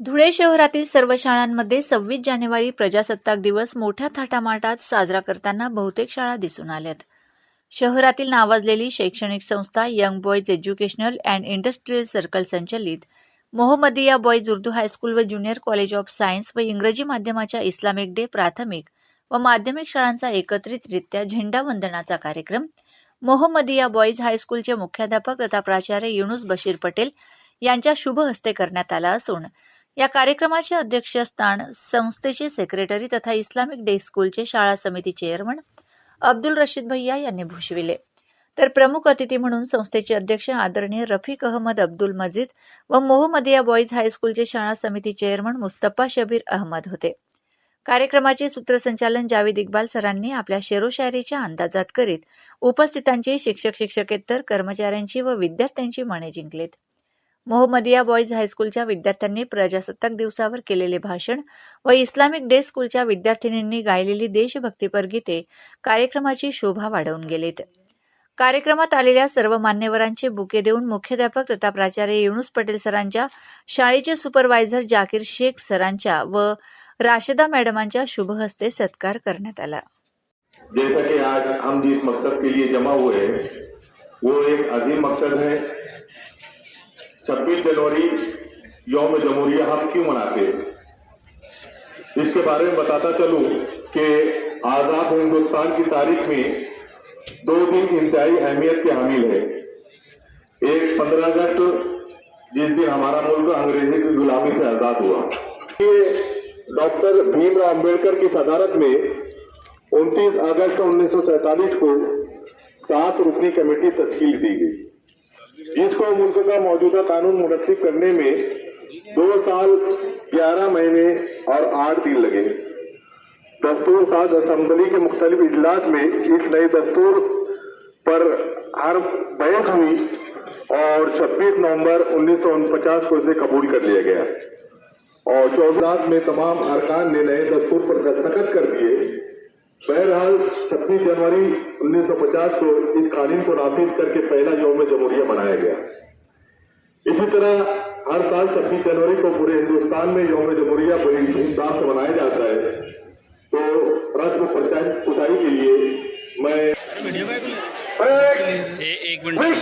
धुळे शहरातील सर्व शाळांमध्ये सव्वीस जानेवारी प्रजासत्ताक दिवस मोठ्या थाटामाटात साजरा करताना बहुतेक शाळा दिसून आल्यात. शहरातील नावाजलेली शैक्षणिक संस्था young boys educational and industrial circle संचलित Mohammadiya boys Urdu high school व ज्युनियर कॉलेज ऑफ सायन्स व इंग्रजी माध्यमाच्या इस्लामिक डे प्राथमिक व माध्यमिक शाळांचा एकत्रितरित्या झेंडावंदनाचा कार्यक्रम मोहम्मदिया बॉयज हायस्कूलचे मुख्याध्यापक तथा प्राचार्य युनुस बशीर पटेल यांच्या शुभ हस्ते करण्यात आला असून या कार्यक्रमाचे अध्यक्षस्थान संस्थेचे सेक्रेटरी तथा इस्लामिक डे स्कूलचे शाळा समिती चेअरमन अब्दुल रशीद भैया यांनी भूषविले. तर प्रमुख अतिथी म्हणून संस्थेचे अध्यक्ष आदरणीय रफिक अहमद अब्दुल मजीद व मोहम्मदिया बॉईज हायस्कूलचे शाळा समिती चेअरमन मुस्तफा शबीर अहमद होते. कार्यक्रमाचे सूत्रसंचालन जावेद इक्बाल सरांनी आपल्या शेरोशायरीच्या अंदाजात करीत उपस्थितांची शिक्षक शिक्षकेतर कर्मचाऱ्यांची व विद्यार्थ्यांची मने जिंकलीत. मोहम्मदिया बॉयज हायस्कूलच्या विद्यार्थ्यांनी प्रजासत्ताक दिवसावर केलेले भाषण व इस्लामिक डे स्कूलच्या विद्यार्थिनींनी गायलेली देशभक्तीपर गीते कार्यक्रमाची शोभा वाढवून गेलीत. कार्यक्रमात आलेल्या सर्व मान्यवरांचे बुके देऊन मुख्याध्यापक तथा प्राचार्य युनुस पटेल सरांच्या शाळेचे सुपरवायझर जाकीर शेख सरांच्या व राशिदा मॅडमांच्या शुभहस्ते सत्कार करण्यात आला. जैसा कि आज हम जिस मकसद के लिए जमा हुए हैं वो एक अजीम मकसद है 26 जनवरी यौम जमहूरिया हम क्यों मनाते हैं? इसके बारे में बताता चलूँ कि आज़ाद हिंदुस्तान की तारीख में दो दिन इंतहाई अहमियत के हामिल है। एक पंद्रह अगस्त, जिस दिन हमारा मुल्क अंग्रेज़ी की गुलामी से आज़ाद हुआ। ये डॉक्टर भीमराव अंबेडकर की सदारत में 29 अगस्त उन्नीस को सात रुकनी कमेटी तश्कील दी गई। जिसको मुल्क का मौजूदा कानून मुनसिब करने में दो साल, ग्यारह महीने और आठ दिन लगे। दस्तूर साज असम्बली के मुख्तलिफ़ इजलास में इस नए दस्तूर पर हर बहस हुई और 26 नवंबर उन्नीस को इसे कबूल कर लिया गया। और चौदह में तमाम अरकान ने नए दस्तूर पर दस्तखत कर दिए। बहरहाल 26 जनवरी 1950 को इस कानून को नाफिज करके पहला यौम जमहूरिया मनाया गया। इसी तरह हर साल 26 जनवरी को पूरे हिंदुस्तान में यौम जमहूरिया बड़ी धूमधाम से मनाया जाता है। तो रस्म प्रचार के लिए मैं एक मिनट।